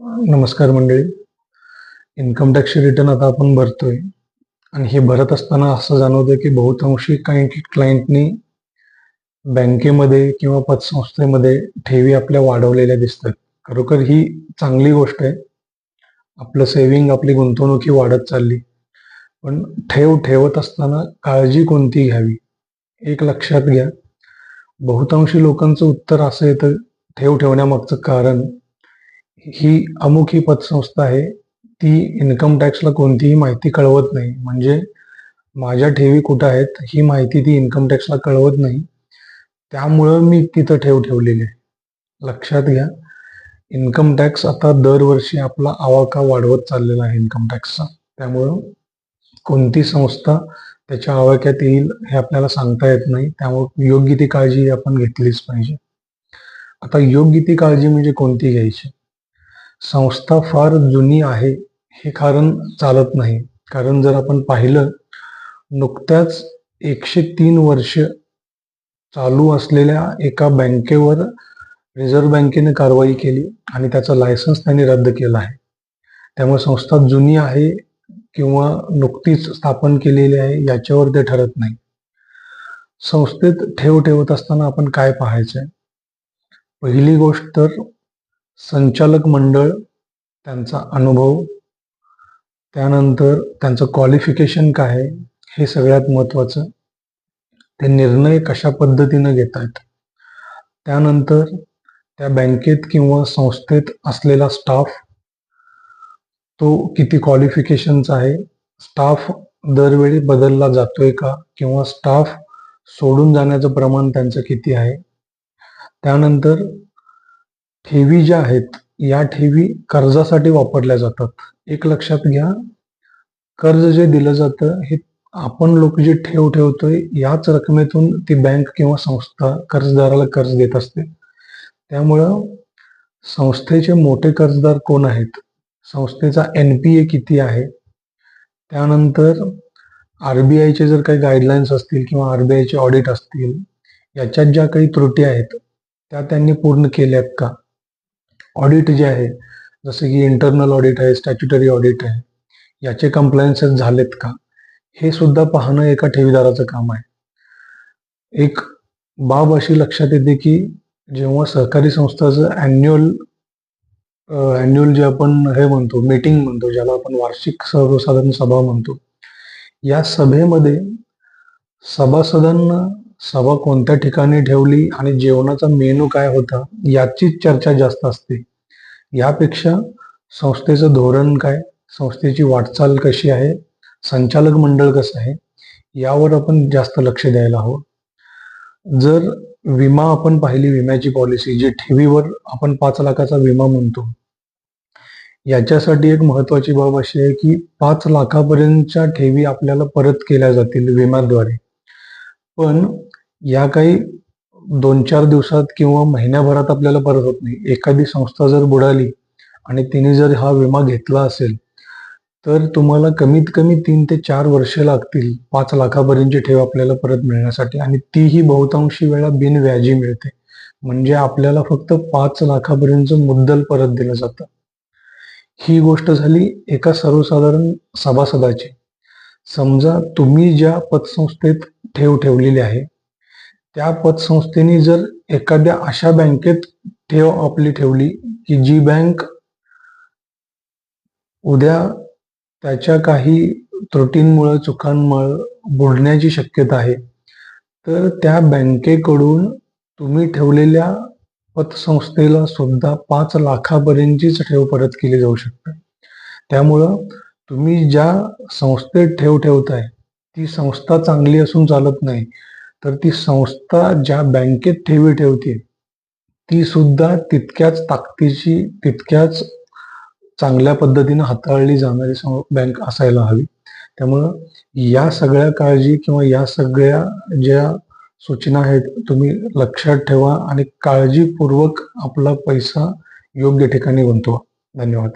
नमस्कार मंडळी. इन्कम टॅक्सची रिटर्न आता आपण भरतोय. आणि हे भरत असताना असं जाणवतं की बहुतांशी काही क्लायंटनी बँकेमध्ये किंवा पतसंस्थेमध्ये ठेवी आपल्या वाढवलेल्या दिसतात. खरोखर ही चांगली गोष्ट आहे. आपलं सेव्हिंग आपली गुंतवणूक ही वाढत चालली. पण ठेव ठेवत असताना काळजी कोणती घ्यावी? एक लक्षात घ्या. बहुतांशी लोकांचं उत्तर असं येतं ठेव ठेवण्यामागचं कारण ही अमुक ही पतसंस्था आहे ती इन्कम टॅक्सला कोणतीही माहिती कळवत नाही. म्हणजे माझ्या ठेवी कुठं आहेत ही माहिती ती इन्कम टॅक्सला कळवत नाही. त्यामुळं मी तिथं ठेव ठेवलेली आहे. लक्षात घ्या इन्कम टॅक्स आता दरवर्षी आपला आवाका वाढवत चाललेला आहे इन्कम टॅक्सचा त्यामुळं कोणती संस्था त्याच्या आवाक्यात येईल हे आपल्याला सांगता येत नाही. त्यामुळे योग्य ती काळजी आपण घेतलीच पाहिजे. आता योग्य ती काळजी म्हणजे कोणती घ्यायची? संस्था फार जुनी आहे हे कारण चालत नाही. कारण जर आपण पाहिलं नुकत्याच एकशे तीन वर्ष चालू असलेल्या एका बँकेवर रिझर्व्ह बँकेने कारवाई केली आणि त्याचा लायसन्स त्यांनी रद्द केला आहे. त्यामुळे संस्था जुनी आहे किंवा नुकतीच स्थापन केलेली आहे याच्यावर ते ठरत नाही. संस्थेत ठेव ठेवत असताना आपण काय पाहायचंय? पहिली गोष्ट तर संचालक मंडळ त्यांचा अनुभव त्यानंतर त्यांचं क्वालिफिकेशन काय आहे हे सगळ्यात महत्त्वाचं ते निर्णय कशा पद्धतीनं घेत आहेत त्यानंतर त्या बँकेत किंवा संस्थेत असलेला स्टाफ तो किती क्वालिफिकेशनचा आहे स्टाफ दरवेळी बदलला जातोय का किंवा स्टाफ सोडून जाण्याचं प्रमाण त्यांचं किती आहे त्यानंतर ठेवी ज्या आहेत या ठेवी कर्जासाठी वापरल्या जातात. एक लक्षात घ्या कर्ज जे दिलं जातं हे आपण लोक जे ठेव ठेवतोय याच रकमेतून ती बँक किंवा संस्था कर्जदाराला कर्ज देत असते. त्यामुळं संस्थेचे मोठे कर्जदार कोण आहेत? संस्थेचा एन पी ए किती आहे? त्यानंतर आर बी आयचे जर काही गाईडलाईन्स असतील किंवा आर बी आयचे ऑडिट असतील याच्यात ज्या काही त्रुटी आहेत त्या त्यांनी पूर्ण केल्यात का? ऑडिट जे आहे जसं की इंटरनल ऑडिट आहे स्टॅच्युटरी ऑडिट आहे याचे कम्प्लायन्सेस झालेत का? हे सुद्धा पाहणं एका ठेवीदाराचं काम आहे. एक बाब अशी लक्षात येते की जेव्हा सहकारी संस्थाचं अॅन्युअल अॅन्युअल जे आपण हे म्हणतो मीटिंग म्हणतो ज्याला आपण वार्षिक सर्वसाधारण सभा म्हणतो या सभेमध्ये सभासदांना सभा कोणत्या ठिकाणी ठेवली आणि जेवणाचा मेनू काय होता याचीच चर्चा जास्त असते. यापेक्षा संस्थेचं धोरण काय संस्थेची वाटचाल कशी आहे संचालक मंडळ कसं आहे यावर आपण जास्त लक्ष द्यायला हवं. जर विमा आपण पाहिली विम्याची पॉलिसी जी ठेवीवर आपण पाच लाखाचा विमा म्हणतो याच्यासाठी एक महत्वाची बाब अशी आहे की पाच लाखापर्यंतच्या ठेवी आपल्याला परत केल्या जातील विम्याद्वारे. पण या काही दोन चार दिवसात किंवा महिन्याभरात आपल्याला परत होत नाही. एखादी संस्था जर बुडाली आणि तिने जर हा विमा घेतला असेल तर तुम्हाला कमीत कमी तीन ते चार वर्ष लागतील पाच लाखापर्यंतची ठेव आपल्याला परत मिळण्यासाठी. आणि तीही बहुतांशी वेळा बिनव्याजी मिळते. म्हणजे आपल्याला फक्त पाच लाखापर्यंत मुद्दल परत दिलं जातं. ही गोष्ट झाली एका सर्वसाधारण सभासदाची. समजा तुम्ही ज्या पतसंस्थेत ठेव ठेवलेली आहे त्या पतसंस्थेने जर एखाद्या अशा बँकेत ठेव आपली ठेवली की जी बँक उद्या त्याच्या काही त्रुटींमुळं चुकांमुळं बुडण्याची शक्यता आहे तर त्या बँकेकडून तुम्ही ठेवलेल्या पतसंस्थेला सुद्धा पाच लाखापर्यंतचीच ठेव परत केली जाऊ शकते. त्यामुळं तुम्ही ज्या संस्थेत ठेव ठेवताय ती संस्था चांगली असून चालत नाही. तर ती संस्था ज्या बँकेत ठेवी ठेवते ती सुद्धा तितक्याच ताकदीची तितक्याच चांगल्या पद्धतीनं हाताळली जाणारी बँक असायला हवी. त्यामुळं या सगळ्या काळजी किंवा या सगळ्या ज्या सूचना आहेत तुम्ही लक्षात ठेवा आणि काळजीपूर्वक आपला पैसा योग्य ठिकाणी गुंतवा. धन्यवाद.